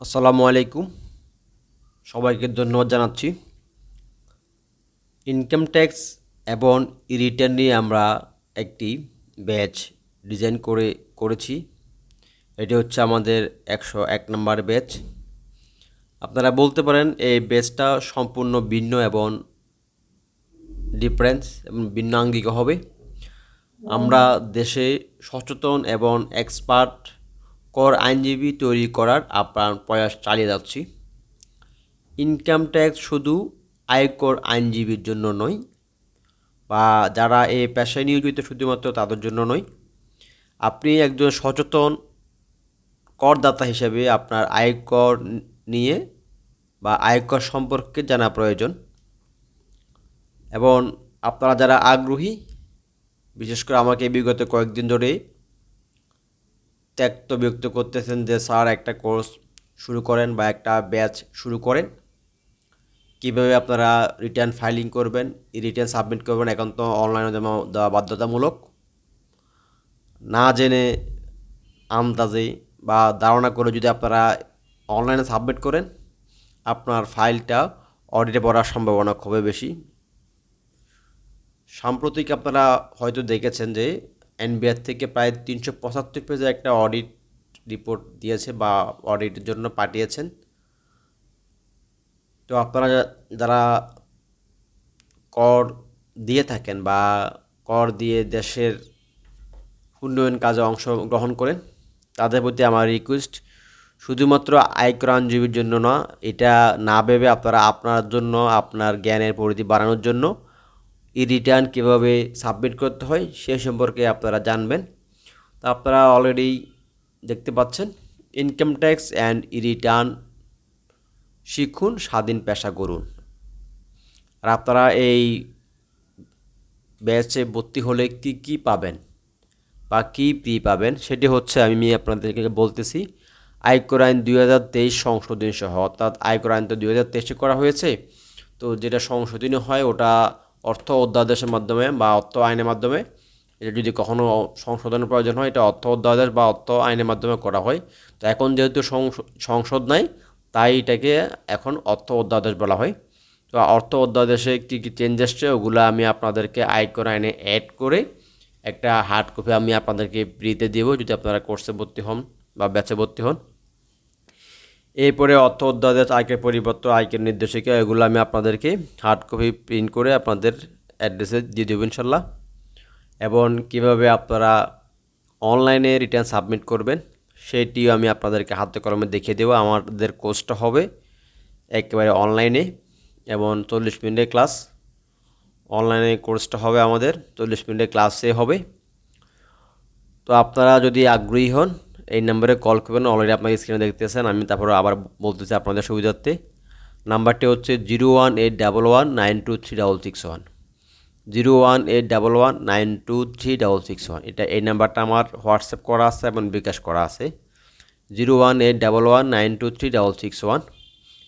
আসসালামু আলাইকুম। সবাইকে ধন্যবাদ জানাচ্ছি। ইনকাম ট্যাক্স এবং রিটার্ন নিয়ে আমরা একটি ব্যাচ ডিজাইন করে, করেছি। এটি হচ্ছে আমাদের একশো এক নম্বর ব্যাচ আপনারা বলতে পারেন এই ব্যাচটা সম্পূর্ণ ভিন্ন এবং ডিফারেন্স এবং ভিন্ন আঙ্গিক হবে। আমরা দেশে সচেতন এবং এক্সপার্ট কর আইনজীবী তৈরি করার আপ্রাণ প্রয়াস চালিয়ে যাচ্ছি। ইনকাম ট্যাক্স শুধু আয়কর আইনজীবীর জন্য নয় বা যারা এই পেশায় নিয়োজিত শুধুমাত্র তাদের জন্য নয়। আপনি একজন সচেতন করদাতা হিসেবে আপনার আয়কর নিয়ে বা আয়কর সম্পর্কে জানা প্রয়োজন এবং আপনারা যারা আগ্রহী, বিশেষ করে আমাকে বিগত কয়েকদিন ধরে ত্যক্ত ব্যক্ত করতেছেন যে, স্যার, একটা কোর্স শুরু করেন বা একটা ব্যাচ শুরু করেন। কীভাবে আপনারা রিটার্ন ফাইলিং করবেন, রিটার্ন সাবমিট করবেন এখন তো অনলাইনে জমা দেওয়া বাধ্যতামূলক। না জেনে আন্দাজে বা ধারণা করে যদি আপনারা অনলাইনে সাবমিট করেন, আপনার ফাইলটা অডিটে পড়ার সম্ভাবনা খুবই বেশি। সাম্প্রতিক আপনারা হয়তো দেখেছেন যে এনবিআর থেকে প্রায় তিনশো পঁচাত্তর পেজের একটা অডিট রিপোর্ট দিয়েছে বা অডিটের জন্য পাঠিয়েছেন। তো আপনারা যারা কর দিয়ে থাকেন বা কর দিয়ে দেশের উন্নয়ন কাজে অংশগ্রহণ করেন, তাদের প্রতি আমার রিকোয়েস্ট শুধুমাত্র আয়কর আইনজীবীর জন্য না, এটা না ভেবে আপনারা আপনার জন্য, আপনার জ্ঞানের পরিধি বাড়ানোর জন্য ই রিটার্ন কীভাবে সাবমিট করতে হয় সে সম্পর্কে আপনারা জানবেন। তো আপনারা অলরেডি দেখতে পাচ্ছেন income tax and E return শিখুন, স্বাধীন পেশা করুন আর আপনারা এই ব্যাচে ভর্তি হলে কি কি পাবেন বা কী ফি পাবেন সেটি হচ্ছে আমি আপনাদেরকে বলতেছি, আয়কর আইন দুই হাজার তেইশ সংশোধনী সহ, অর্থাৎ আয়কর আইন তো দুই হাজার তেইশে করা হয়েছে, তো যেটা সংশোধনী হয় ওটা অর্থ অধ্যাদেশের মাধ্যমে বা অর্থ আইনের মাধ্যমে, এটা যদি কখনও সংশোধনের প্রয়োজন হয়, এটা অর্থ অধ্যাদেশ বা অর্থ আইনের মাধ্যমে করা হয়। তো এখন যেহেতু সংসদ নাই, তাই এটাকে এখন অর্থ অধ্যাদেশ বলা হয়। তো অর্থ অধ্যাদেশে কী কী চেঞ্জ এসছে, ওগুলো আমি আপনাদেরকে আয়কর আইনে অ্যাড করে একটা হার্ড কপি আমি আপনাদেরকে ফ্রিতে দেবো, যদি আপনারা কোর্সে ভর্তি হন বা ব্যাচে ভর্তি হন। এরপরে অর্থ অধ্যাদেশ আয়কের পরিবর্তন, আয়কের নির্দেশিকা, এগুলো আমি আপনাদেরকে হার্ড কপি প্রিন্ট করে আপনাদের অ্যাড্রেসে দিয়ে দেবো ইনশাল্লাহ। এবং কীভাবে আপনারা অনলাইনে রিটার্ন সাবমিট করবেন সেইটিও আমি আপনাদেরকে হাতে কলমে দেখিয়ে দেবো। আমাদের কোর্সটা হবে একেবারে অনলাইনে এবং চল্লিশ মিনিটের ক্লাস অনলাইনে কোর্সটা হবে আমাদের, চল্লিশ মিনিটের ক্লাসে হবে। তো আপনারা যদি আগ্রহী হন এই নাম্বারে কল করবেন অলরেডি আপনাকে স্ক্রিনে দেখতেছেন, আমি তারপরে আবার বলতেছি আপনাদের সুবিধার্থে। নাম্বারটি হচ্ছে zero one eight double one nine two three double six one zero one eight double one nine two three double six one এটা এই নাম্বারটা আমার হোয়াটসঅ্যাপ করা আছে এবং বিকাশ করা আছে। Zero one eight double one nine two three double six one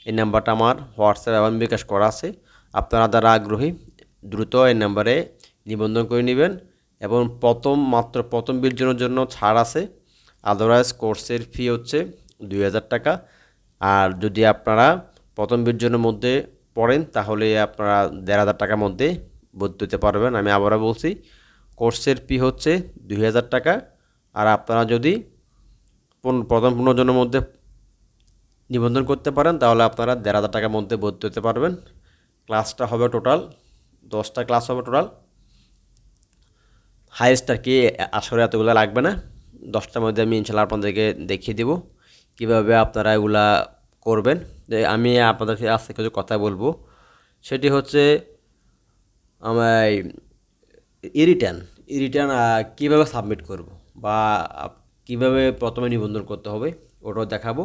এই নাম্বারটা আমার হোয়াটসঅ্যাপ এবং বিকাশ করা আছে। আপনারা যারা আগ্রহী, দ্রুত এই নাম্বারে নিবন্ধন করে নেবেন এবং প্রথম, মাত্র প্রথম বিলজনের জন্য ছাড় আছে। আদারওয়াইজ কোর্সের ফি হচ্ছে দুই হাজার টাকা। আর যদি আপনারা প্রথম বিলজনের মধ্যে পড়েন, তাহলে আপনারা দেড় হাজার টাকার মধ্যে ভর্তি হতে পারবেন। আমি আবারও বলছি কোর্সের ফি হচ্ছে দুই হাজার টাকা। আর আপনারা যদি প্রথম পনেরো জনের মধ্যে নিবন্ধন করতে পারেন, তাহলে আপনারা দেড় হাজার টাকার মধ্যে ভর্তি হতে পারবেন। ক্লাসটা হবে টোটাল দশটা ক্লাস হবে টোটাল হাইয়েস্ট আর কি আসলে এতগুলো লাগবে না। দশটার মধ্যে আমি ইনশাল্লাহ আপনাদেরকে দেখিয়ে দেবো কীভাবে আপনারা এগুলা করবেন। আমি আপনাদেরকে আজকে কিছু কথা বলব। সেটি হচ্ছে, আমার রিটার্ন রিটার্ন কীভাবে সাবমিট করব বা কীভাবে প্রথমে নিবন্ধন করতে হবে ওটাও দেখাবো।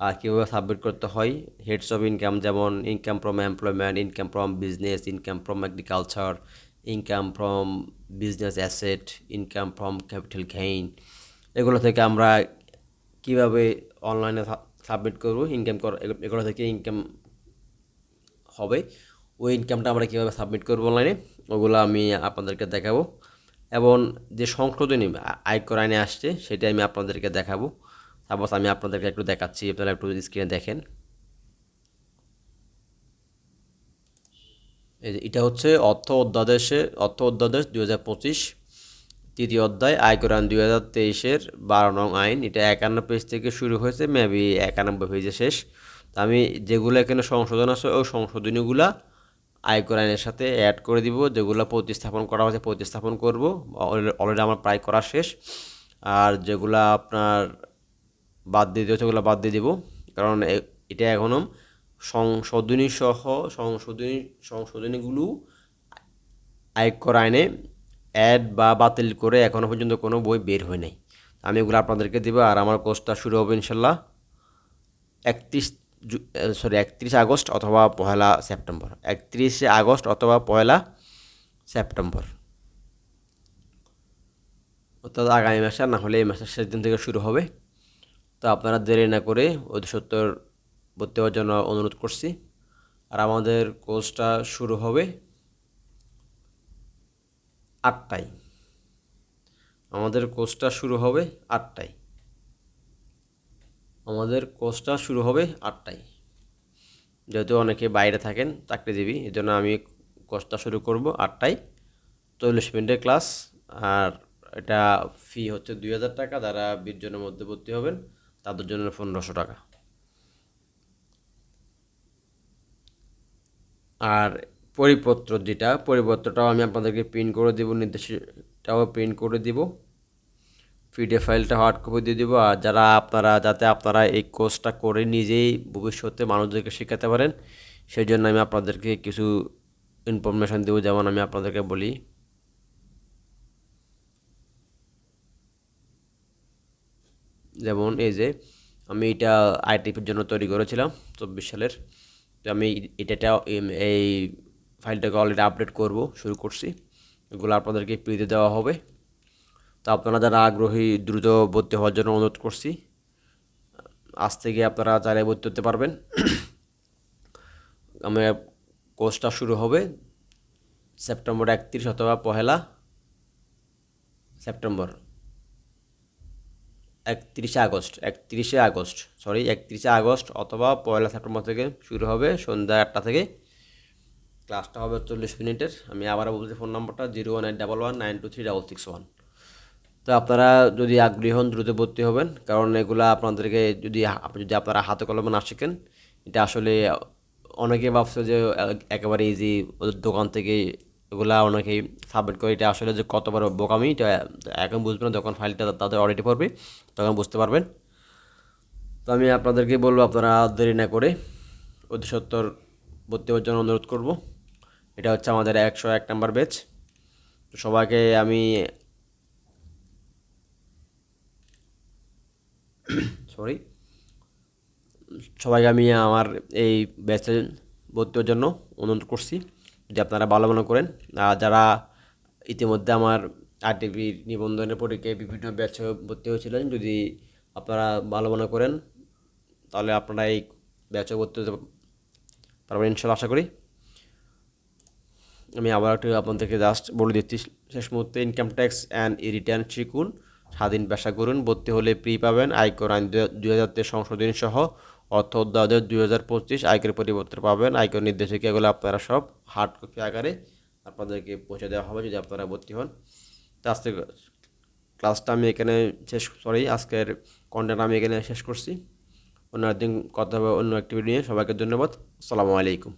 আর কীভাবে সাবমিট করতে হয় হেডস অফ ইনকাম যেমন income from employment income from business income from agriculture income from business asset income from capital gain এগুলো থেকে আমরা কীভাবে অনলাইনে সাবমিট করব ইনকাম কর এগুলো থেকে ইনকাম হবে, ওই ইনকামটা আমরা কীভাবে সাবমিট করব অনলাইনে ওগুলো আমি আপনাদেরকে দেখাবো। এবং যে সংশোধনী আয়কর আইনে আসছে সেটা আমি আপনাদেরকে দেখাবো। সাপোজ আমি আপনাদেরকে একটু দেখাচ্ছি, আপনারা একটু স্ক্রিনে দেখেন। এটা হচ্ছে অর্থ অধ্যাদেশে অর্থ অধ্যাদেশ দু হাজার পঁচিশ। তৃতীয় অধ্যায় আয়কর আইন দুই হাজার তেইশের বারো নং আইন। এটা একান্ন পেজ থেকে শুরু হয়েছে মেবি একানব্বই পেজে শেষ। তো আমি যেগুলো এখানে সংশোধন আছে, ওই সংশোধনীগুলা আয়কর আইনের সাথে অ্যাড করে দিব, যেগুলো প্রতিস্থাপন করা হয়েছে প্রতিস্থাপন করব। অলরেডি আমার প্রায় করা শেষ। আর যেগুলো আপনার বাদ দিয়ে দিয়েছে, ওগুলো বাদ দিয়ে দিব। কারণ এটা এখনও সংশোধনী সহ সংশোধনী, সংশোধনীগুলো আয়কর আইনে অ্যাড বা বাতিল করে এখনও পর্যন্ত কোনো বই বের হয় নাই। আমি এগুলো আপনাদেরকে দেবো আর আমার কোর্সটা শুরু হবে ইনশাল্লাহ একত্রিশ সরি একত্রিশ আগস্ট অথবা পয়লা সেপ্টেম্বর। একত্রিশে আগস্ট অথবা পয়লা সেপ্টেম্বর। অর্থাৎ আগামী মাসে না হলে এই মাসের শেষ দিন থেকে শুরু হবে। তো আপনারা দেরি না করে অতি সত্তর ভর্তি হওয়ার জন্য অনুরোধ করছি। আর আমাদের কোর্সটা শুরু হবে আটটায়। আমাদের কোর্সটা শুরু হবে আটটায়। আমাদের কোর্সটা শুরু হবে আটটায়। যেহেতু অনেকে বাইরে থাকেন চাকরিজীবী এই জন্য আমি কোর্সটা শুরু করব আটটায়। চল্লিশ মিনিটের ক্লাস, আর এটা ফি হচ্ছে দুই হাজার টাকা, যারা বিশ জনের মধ্যে ভর্তি হবেন, তাদের জন্য পনেরোশো টাকা। আর পরিপত্র যেটা পরিপত্রটাও আমি আপনাদেরকে প্রিন্ট করে দেবো নির্দেশটাও প্রিন্ট করে দিব। পিডিএফ ফাইলটা হার্ড কপি দিয়ে দেবো, আর যারা আপনারা, যাতে আপনারা এই কোর্সটা করে নিজেই ভবিষ্যতে মানুষদেরকে শেখাতে পারেন সেই জন্য আমি আপনাদেরকে কিছু ইনফরমেশান দেবো, যেমন আমি আপনাদেরকে বলি। যেমন এই যে, আমি এটা আইটিপির জন্য তৈরি করেছিলাম, চব্বিশ সালের। তো আমি এটা এই ফাইলটাকে অলরেডি আপডেট করব, শুরু করছি। এগুলো আপনাদেরকে পিতে দেওয়া হবে। তো আপনারা যারা আগ্রহী, দ্রুত ভর্তি হওয়ার জন্য অনুরোধ করছি, আজ থেকে আপনারা চাইলে ভর্তি হতে পারবেন। আমার কোর্সটা শুরু হবে সেপ্টেম্বর একত্রিশ অথবা পহেলা সেপ্টেম্বর। একত্রিশে আগস্ট একত্রিশে আগস্ট সরি একত্রিশে আগস্ট অথবা পয়লা সেপ্টেম্বর থেকে শুরু হবে সন্ধ্যা আটটা থেকে। ক্লাসটা হবে চল্লিশ মিনিটের। আমি আবারও বলছি ফোন নম্বরটা zero one eight double one nine two three double six one. তো আপনারা যদি আগ্রহী হন, দ্রুত ভর্তি হবেন। কারণ এগুলো আপনাদেরকে যদি যদি আপনারা হাতে কলমে না শিখেন, এটা আসলে অনেকে ভাবছে যে একেবারে ইজি ওদের দোকান থেকে এগুলা অনেকেই সাবমিট করে। এটা আসলে যে কতবার বোকামি, এটা এখন বুঝবেন না। যখন ফাইলটা তাদের অডিটে পড়বে, তখন বুঝতে পারবেন। তো আমি আপনাদেরকে বলব, আপনারা দেরি না করে অতি সত্তর ভর্তি হওয়ার জন্য অনুরোধ করব। এটা হচ্ছে আমাদের একশো এক নাম্বার ব্যাচ তো সবাইকে আমি সরি সবাইকে আমি আমার এই ব্যাচে ভর্তি জন্য অনুরোধ করছি, যদি আপনারা ভালো মনে করেন। আর যারা ইতিমধ্যে আমার আরটিভির নিবন্ধনের পরীক্ষায় বিভিন্ন ব্যাচে ভর্তি হয়েছিলেন, যদি আপনারা ভালো মনে করেন, তাহলে আপনারা এই ব্যাচে ভর্তি হতে পারবেন ইনশাল্লাহ, আশা করি। আমি আবার একটু আপনাদেরকে জাস্ট বলে দিচ্ছি, শেষ মুহূর্তে ইনকাম ট্যাক্স অ্যান্ড রিটার্ন শিখুন স্বাধীন পেশা করুন, ভর্তি হলে প্রি পাবেন, আয়কর আইন দুই হাজার তেইশ সংশোধনী সহ অর্থ অধ্যায় দুই হাজার পঁচিশ, আয়কর পরিবর্তন পাবেন, আয়কর নির্দেশিকাগুলো আপনারা সব হার্ড কপি আকারে আপনাদেরকে পৌঁছে দেওয়া হবে যদি আপনারা ভর্তি হন। আজকে ক্লাসটা আমি এখানে শেষ সরি আজকের কন্টেন্ট আমি এখানে শেষ করছি। অন্য একদিন কথা হবে অন্য একটি নিয়ে। সবাইকে ধন্যবাদ। আসসালামু আলাইকুম।